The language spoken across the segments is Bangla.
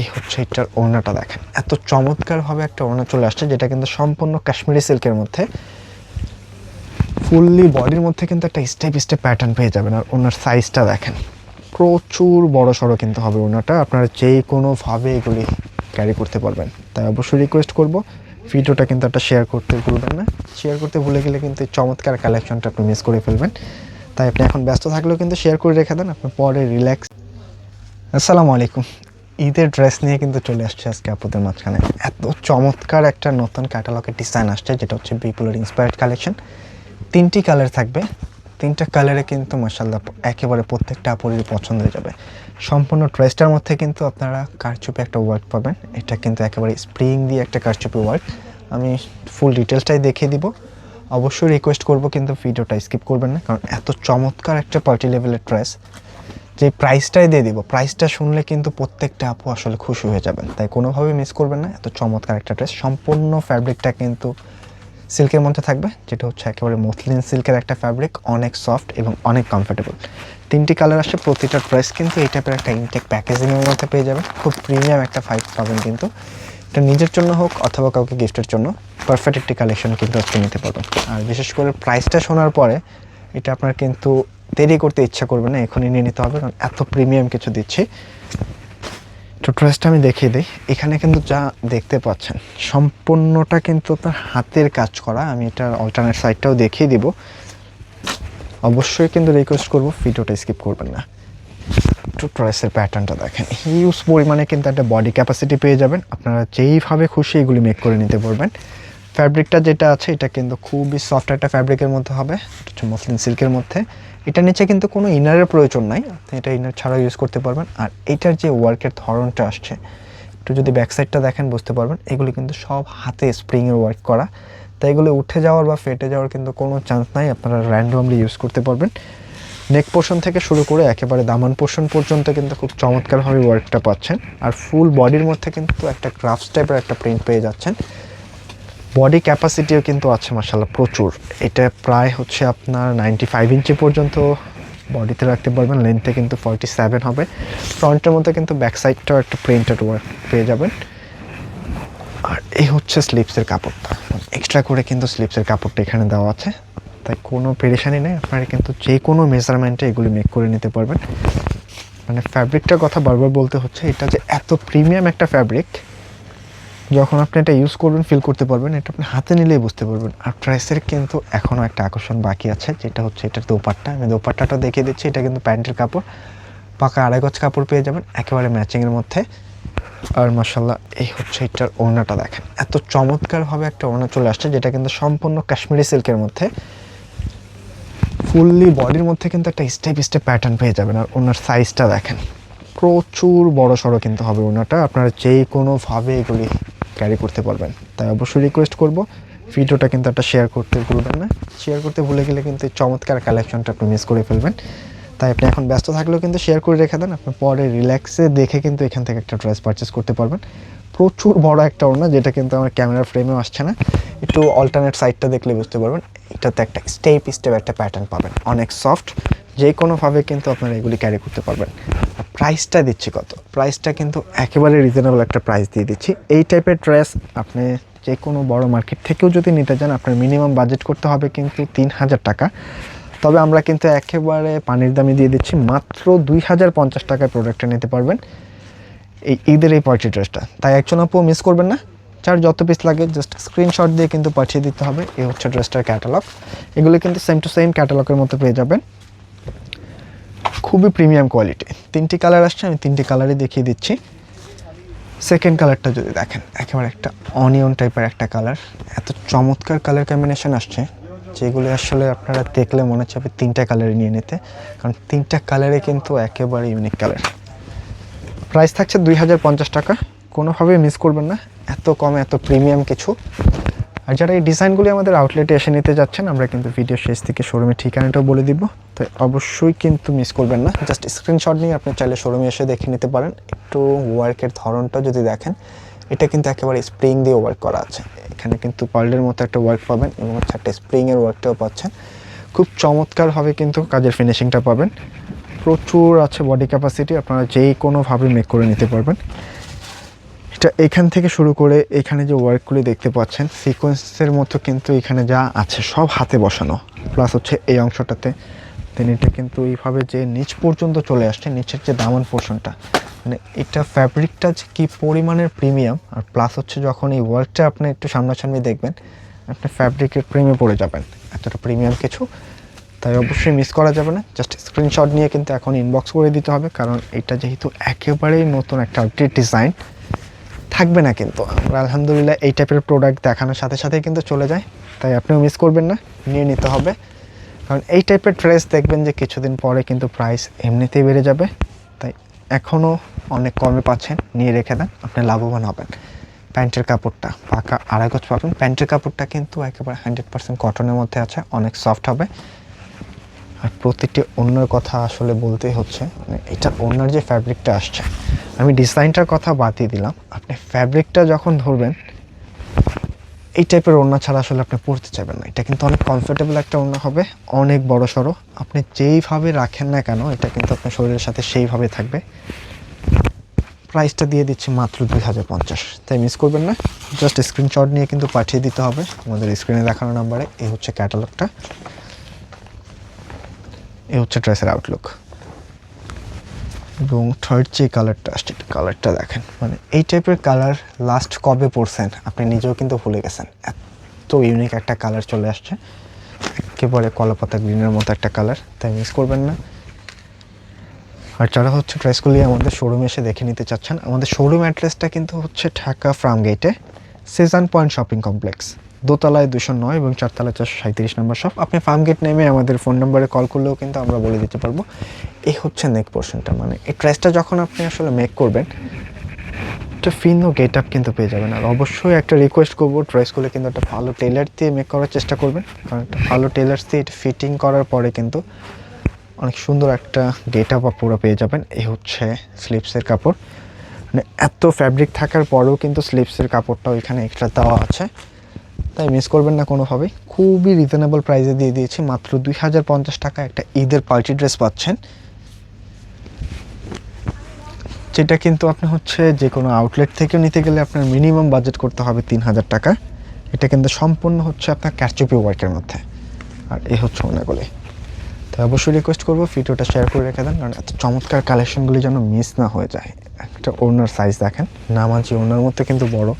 এই হচ্ছে এটার ওড়নাটা দেখেন। এত চমৎকারভাবে একটা ওড়না চলে আসছে, যেটা কিন্তু সম্পূর্ণ কাশ্মীরি সিল্কের মধ্যে। ফুললি বডির মধ্যে কিন্তু একটা স্টেপ স্টেপ প্যাটার্ন পেয়ে যাবেন, আর ওনার সাইজটা দেখেন। প্রচুর বড় সড়ো কিন্তু হবে ওনাটা আপনারা যে কোনোভাবে এগুলি ক্যারি করতে পারবেন। তাই অবশ্যই রিকোয়েস্ট করব, ভিডিওটা কিন্তু একটা শেয়ার করতে ভুলবেন না। শেয়ার করতে ভুলে গেলে কিন্তু এই চমৎকার কালেকশনটা আপনি মিস করে ফেলবেন। তাই আপনি এখন ব্যস্ত থাকলেও কিন্তু শেয়ার করে রেখে দেন, আপনি পরে রিল্যাক্স আসসালামু আলাইকুম। ঈদের ড্রেস নিয়ে কিন্তু চলে আসছে আজকে আপুদের মাঝখানে। এত চমৎকার একটা নতুন ক্যাটালগের ডিজাইন আসছে, যেটা হচ্ছে বিপুলের ইন্সপায়ার্ড কালেকশন তিনটি কালার থাকবে। তিনটা কালারে কিন্তু মাসাল্লাহ একেবারে প্রত্যেকটা আপুরেরই পছন্দ হয়ে যাবে। সম্পূর্ণ ড্রেসটার মধ্যে কিন্তু আপনারা কারচুপি একটা ওয়ার্ক পাবেন। এটা কিন্তু একেবারে স্প্রিং দিয়ে একটা কারচুপি ওয়ার্ক আমি ফুল ডিটেলসটাই দেখিয়ে দিব। অবশ্যই রিকোয়েস্ট করব, কিন্তু ভিডিওটা স্কিপ করবেন না, কারণ এত চমৎকার একটা পার্টি লেভেলের ড্রেস যে প্রাইসটাই দিয়ে দিব প্রাইসটা শুনলে কিন্তু প্রত্যেকটা আপু আসলে খুশি হয়ে যাবেন। তাই কোনোভাবে মিস করবেন না, এত চমৎকার একটা ড্রেস সম্পূর্ণ ফ্যাব্রিকটা কিন্তু সিল্কের মধ্যে থাকবে, যেটা হচ্ছে একেবারে মসলিন সিল্কের একটা ফ্যাব্রিক অনেক সফট এবং অনেক কমফোর্টেবল তিনটি কালার আসছে প্রতিটা ড্রেস কিন্তু এই টাইপের একটা ইনটেক প্যাকেজিংয়ের মধ্যে পেয়ে যাবেন। খুব প্রিমিয়াম একটা ফাইভ পাবেন কিন্তু। এটা নিজের জন্য হোক অথবা কাউকে গিফটের জন্য পারফেক্ট একটি কালেকশন কিন্তু আজকে নিতে পারবেন। আর বিশেষ করে প্রাইসটা শোনার পরে, এটা আপনার কিন্তু দেরি করতে ইচ্ছা করবে না, এখনই নিয়ে নিতে হবে, কারণ এত প্রিমিয়াম কিছু দিচ্ছি। তো ড্রেসটা আমি দেখিয়ে দিই। এখানে কিন্তু যা দেখতে পাচ্ছেন, সম্পূর্ণটা কিন্তু তার হাতের কাজ করা। আমি এটার অল্টারনেট সাইডটাও দেখিয়ে দিব। অবশ্যই কিন্তু রিকোয়েস্ট করব ভিডিওটা স্কিপ করবেন না। একটু ড্রেসের প্যাটার্নটা দেখেন। হিউজ পরিমাণে কিন্তু একটা বডি ক্যাপাসিটি পেয়ে যাবেন। আপনারা যেইভাবে খুশি এগুলি মেক করে নিতে পারবেন। ফ্যাব্রিকটা যেটা আছে, এটা কিন্তু খুবই সফট একটা ফ্যাব্রিকের মধ্যে হবে। মসলিন সিল্কের মধ্যে। এটা নিচে কিন্তু কোনো ইনারের প্রয়োজন নাই। আপনি এটা ইনার ছাড়াও ইউজ করতে পারবেন। আর এটার যে ওয়ার্কের ধরনটা আসছে, একটু যদি ব্যাক সাইডটা দেখেন, বুঝতে পারবেন। এগুলি কিন্তু সব হাতে স্প্রিংয়ের ওয়ার্ক করা। তাই এগুলো উঠে যাওয়ার বা ফেটে যাওয়ার কিন্তু কোনো চান্স নাই। আপনারা র্যান্ডমলি ইউজ করতে পারবেন। নেক পোর্শন থেকে শুরু করে একেবারে দামান পোর্শন পর্যন্ত কিন্তু খুব চমৎকারভাবে ওয়ার্কটা পাচ্ছেন। আর ফুল বডির মধ্যে কিন্তু একটা ক্রাফটস টাইপের একটা প্রিন্ট পেয়ে যাচ্ছেন। বডি ক্যাপাসিটিও কিন্তু আছে মাসাল্লাহ প্রচুর। এটা প্রায় হচ্ছে আপনার নাইনটি ফাইভ ইঞ্চি পর্যন্ত বডিতে রাখতে পারবেন লেন্থে কিন্তু ফর্টি সেভেন হবে। ফ্রন্টের মধ্যে কিন্তু ব্যাক সাইডটাও একটা প্রিন্টেড ওয়ার্ক পেয়ে যাবেন। আর এই হচ্ছে স্লিপসের কাপড়টা। এক্সট্রা করে কিন্তু স্লিপসের কাপড়টা এখানে দেওয়া আছে। তাই কোনো পেরেশানি নেই, আপনারা কিন্তু যে কোনো মেজারমেন্টে এগুলি মেক করে নিতে পারবেন। মানে ফ্যাব্রিকটার কথা বারবার বলতে হচ্ছে, এটা যে এত প্রিমিয়াম একটা ফ্যাব্রিক যখন আপনি এটা ইউজ করবেন ফিল করতে পারবেন, এটা আপনি হাতে নিলেই বুঝতে পারবেন। আর প্রাইসের কিন্তু এখনও একটা আকর্ষণ বাকি আছে, যেটা হচ্ছে এটার দোপাট্টা। আমি দোপাট্টাটা দেখিয়ে দিচ্ছি, এটা কিন্তু প্যান্টের কাপড়। পাকা আড়াই গজ কাপড় পেয়ে যাবেন, একেবারে ম্যাচিংয়ের মধ্যে। আর মাসাল্লাহ এই হচ্ছে এটার ওড়নাটা দেখেন। এত চমৎকারভাবে একটা ওড়না চলে আসছে, যেটা কিন্তু সম্পূর্ণ কাশ্মীরি সিল্কের মধ্যে। ফুললি বডির মধ্যে কিন্তু একটা স্টেপ স্টেপ প্যাটার্ন পেয়ে যাবেন, আর ওনার সাইজটা দেখেন। প্রচুর বড় সড়ো কিন্তু হবে ওনাটা আপনারা যে কোনোভাবে এগুলি ক্যারি করতে পারবেন। তাই অবশ্যই রিকোয়েস্ট করব। ভিডিওটা কিন্তু একটা শেয়ার করতে ভুলবেন না। শেয়ার করতে ভুলে গেলে কিন্তু চমৎকার কালেকশনটা আপনি মিস করে ফেলবেন। তাই আপনি এখন ব্যস্ত থাকলেও কিন্তু শেয়ার করে রেখে দেন। আপনি পরে রিল্যাক্সে দেখে কিন্তু এখান থেকে একটা ড্রেস পারচেস করতে পারবেন। প্রচুর বড় একটা ওড়না, যেটা কিন্তু আমার ক্যামেরার ফ্রেমেও আসছে না। একটু অল্টারনেট সাইডটা দেখলে বুঝতে পারবেন। এটাতে একটা স্টেপ স্টেপ একটা প্যাটার্ন পাবেন। অনেক সফট যে কোনোভাবে কিন্তু আপনারা এগুলি ক্যারি করতে পারবেন। প্রাইসটা দিচ্ছি কত? প্রাইসটা কিন্তু একেবারে রিজনেবল একটা প্রাইস দিয়ে দিচ্ছি। এই টাইপের ড্রেস আপনি যে কোনো বড় মার্কেট থেকেও যদি নিতে চান, আপনার মিনিমাম বাজেট করতে হবে কিন্তু তিন হাজার টাকা। তবে আমরা কিন্তু একেবারে পানির দামে দিয়ে দিচ্ছি, মাত্র দুই হাজার পঞ্চাশ টাকায় প্রোডাক্টটা নিতে পারবেন। এই ঈদের এই পার্টি ড্রেসটা তাই একজন আপু মিস করবেন না। যার যত পিস লাগে জাস্ট স্ক্রিনশট দিয়ে কিন্তু পাঠিয়ে দিতে হবে। এই হচ্ছে ড্রেসটার ক্যাটালগ এগুলো কিন্তু সেম টু সেম ক্যাটালগের মতো পেয়ে যাবেন। খুবই প্রিমিয়াম কোয়ালিটি তিনটি কালার আসছে, আমি তিনটি কালারই দেখিয়ে দিচ্ছি। সেকেন্ড কালারটা যদি দেখেন, একেবারে একটা অনিয়ন টাইপের একটা কালার এত চমৎকার কালার কম্বিনেশন আসছে, যেগুলো আসলে আপনারা দেখলে মনে হচ্ছে আপনি তিনটা কালারই নিয়ে নিতে। কারণ তিনটা কালারে কিন্তু একেবারে ইউনিক কালার প্রাইস থাকছে দুই হাজার পঞ্চাশ টাকা। কোনোভাবেই মিস করবেন না। এত কমে এত প্রিমিয়াম কিছু। আর যারা এই ডিজাইনগুলি আমাদের আউটলেটে এসে নিতে যাচ্ছেন, আমরা কিন্তু ভিডিও শেষ থেকে শোরুমের ঠিকানাটাও বলে দিব। তো অবশ্যই কিন্তু মিস করবেন না। জাস্ট স্ক্রিনশট নিয়ে আপনি চাইলে শোরুমে এসে দেখে নিতে পারেন। একটু ওয়ার্কের ধরনটা যদি দেখেন, এটা কিন্তু একেবারে স্প্রিং দিয়ে ওয়ার্ক করা আছে। এখানে কিন্তু পার্লের মতো একটা ওয়ার্ক পাবেন এবং হচ্ছে একটা স্প্রিংয়ের ওয়ার্কটাও পাচ্ছেন। খুব চমৎকারভাবে কিন্তু কাজের ফিনিশিংটা পাবেন। প্রচুর আছে বডি ক্যাপাসিটি আপনারা যেই কোনোভাবে মেক করে নিতে পারবেন। এটা এখান থেকে শুরু করে এখানে যে ওয়ার্কগুলি দেখতে পাচ্ছেন সিকোয়েন্সের মতো কিন্তু এখানে যা আছে সব হাতে বসানো। প্লাস হচ্ছে এই অংশটাতে। দেন এটা কিন্তু এইভাবে যে নিচ পর্যন্ত চলে আসছে, নিচের যে দামান পোর্শনটা মানে এটা ফ্যাব্রিকটা যে কী পরিমাণের প্রিমিয়াম আর প্লাস হচ্ছে যখন এই ওয়ার্কটা আপনি একটু সামনাসামনি দেখবেন, আপনি ফ্যাব্রিকের প্রেমে পড়ে যাবেন। এতটা প্রিমিয়াম কিছু, তাই অবশ্যই মিস করা যাবে না। জাস্ট স্ক্রিনশট নিয়ে কিন্তু এখন ইনবক্স করে দিতে হবে, কারণ এটা যেহেতু একেবারেই নতুন একটা আপডেট ডিজাইন থাকবে না কিন্তু। আমরা আলহামদুলিল্লাহ এই টাইপের প্রোডাক্ট দেখানোর সাথে সাথেই কিন্তু চলে যায় তাই আপনিও মিস করবেন না, নিয়ে নিতে হবে। কারণ এই টাইপের ড্রেস দেখবেন যে কিছুদিন পরে কিন্তু প্রাইস এমনিতেই বেড়ে যাবে। তাই এখনও অনেক কমে পাচ্ছেন, নিয়ে রেখে দেন, আপনি লাভবান হবেন। প্যান্টের কাপড়টা, পাকা আড়াই গজ পাবেন। প্যান্টের কাপড়টা কিন্তু একেবারে হান্ড্রেড পার্সেন্ট কটনের মধ্যে আছে, অনেক সফট হবে। আর প্রতিটি অন্যের কথা আসলে বলতেই হচ্ছে। মানে এটা অন্যার যে ফ্যাব্রিকটা আসছে। আমি ডিজাইনটার কথা বাতিয়ে দিলাম। আপনি ফ্যাব্রিকটা যখন ধরবেন, এই টাইপের ওড়না ছাড়া আসলে আপনি পরতে চাইবেন না। এটা কিন্তু অনেক কমফোর্টেবল একটা ওড়না হবে, অনেক বড় সড়ো। আপনি যেইভাবে রাখেন না কেন, এটা কিন্তু আপনার শরীরের সাথে সেইভাবে থাকবে। প্রাইসটা দিয়ে দিচ্ছি মাত্র দুই হাজার পঞ্চাশ। তাই মিস করবেন না। জাস্ট স্ক্রিনশট নিয়ে কিন্তু পাঠিয়ে দিতে হবে। আমাদের স্ক্রিনে দেখানো নাম্বারে এই হচ্ছে ক্যাটালগটা এই হচ্ছে ড্রেসের আউটলুক এবং থার্ড যে কালারটা আসছে কালারটা দেখেন মানে এই টাইপের কালার লাস্ট কবে পরছেন? আপনি নিজেও কিন্তু ভুলে গেছেন। এত ইউনিক একটা কালার চলে আসছে। একেবারে কলাপাতা গ্রিনের মতো একটা কালার তাই মিস করবেন না। আর যারা হচ্ছে ড্রেসগুলি আমাদের শোরুমে এসে দেখে নিতে চাচ্ছেন, আমাদের শোরুম অ্যাড্রেসটা কিন্তু হচ্ছে ঢাকা ফার্ম গেটে সিজন পয়েন্ট শপিং কমপ্লেক্স দোতলায় দুশো নয় এবং চারতলায় চারশো সাঁত্রিশ নম্বর শপ। আপনি ফার্ম গেট নেমে আমাদের ফোন নম্বরে কল করলেও কিন্তু আমরা বলে দিতে পারব। এই হচ্ছে নেক পোর্শনটা মানে এই ড্রেসটা যখন আপনি আসলে মেক করবেন একটা ফিন ও গেট আপ কিন্তু পেয়ে যাবেন। আর অবশ্যই একটা রিকোয়েস্ট করব ড্রেসগুলো কিন্তু একটা ভালো টেলার দিয়ে মেক করার চেষ্টা করবেন। কারণ একটা ভালো টেলার দিয়ে এটা ফিটিং করার পরে কিন্তু অনেক সুন্দর একটা গেট আপ পুরো পেয়ে যাবেন। এই হচ্ছে স্লিপসের কাপড়। মানে এত ফ্যাব্রিক থাকার পরেও কিন্তু স্লিপসের কাপড়টাও এখানে এক্সট্রা দেওয়া আছে। তাই মিস করবেন না কোনোভাবেই। খুবই রিজনেবল প্রাইসে দিয়ে দিয়েছি। মাত্র দুই হাজার পঞ্চাশ টাকা একটা ঈদের পার্টি ড্রেস পাচ্ছেন। যেটা কিন্তু আপনি হচ্ছে যে কোনো আউটলেট থেকে নিতে গেলে আপনার মিনিমাম বাজেট করতে হবে তিন হাজার টাকা। এটা কিন্তু সম্পূর্ণ হচ্ছে আপনার ক্যারচুপি ওয়ার্কের মধ্যে। আর এই হচ্ছে ওনাগুলি তো অবশ্যই রিকোয়েস্ট করব, ভিডিওটা শেয়ার করে রেখে দেন, কারণ এত চমৎকার কালেকশনগুলি যেন মিস না হয়ে যায়। একটা ওনার সাইজ দেখেন। নামাজি ওনার মধ্যে কিন্তু বড়।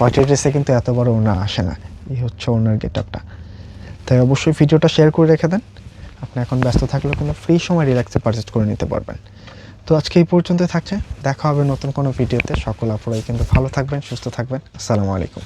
পার্টি ড্রেসে কিন্তু এত বড় ওনা আসে না। এই হচ্ছে ওনার গেট আপটা তাই অবশ্যই ভিডিওটা শেয়ার করে রেখে দেন। আপনি এখন ব্যস্ত থাকলে কিন্তু ফ্রি সময় রিল্যাক্সে পারচেস করে নিতে পারবেন। তো আজকে এই পর্যন্তই থাকছে। দেখা হবে নতুন কোনো ভিডিওতে সকল আপনারাই কিন্তু ভালো থাকবেন, সুস্থ থাকবেন। আসসালামু আলাইকুম।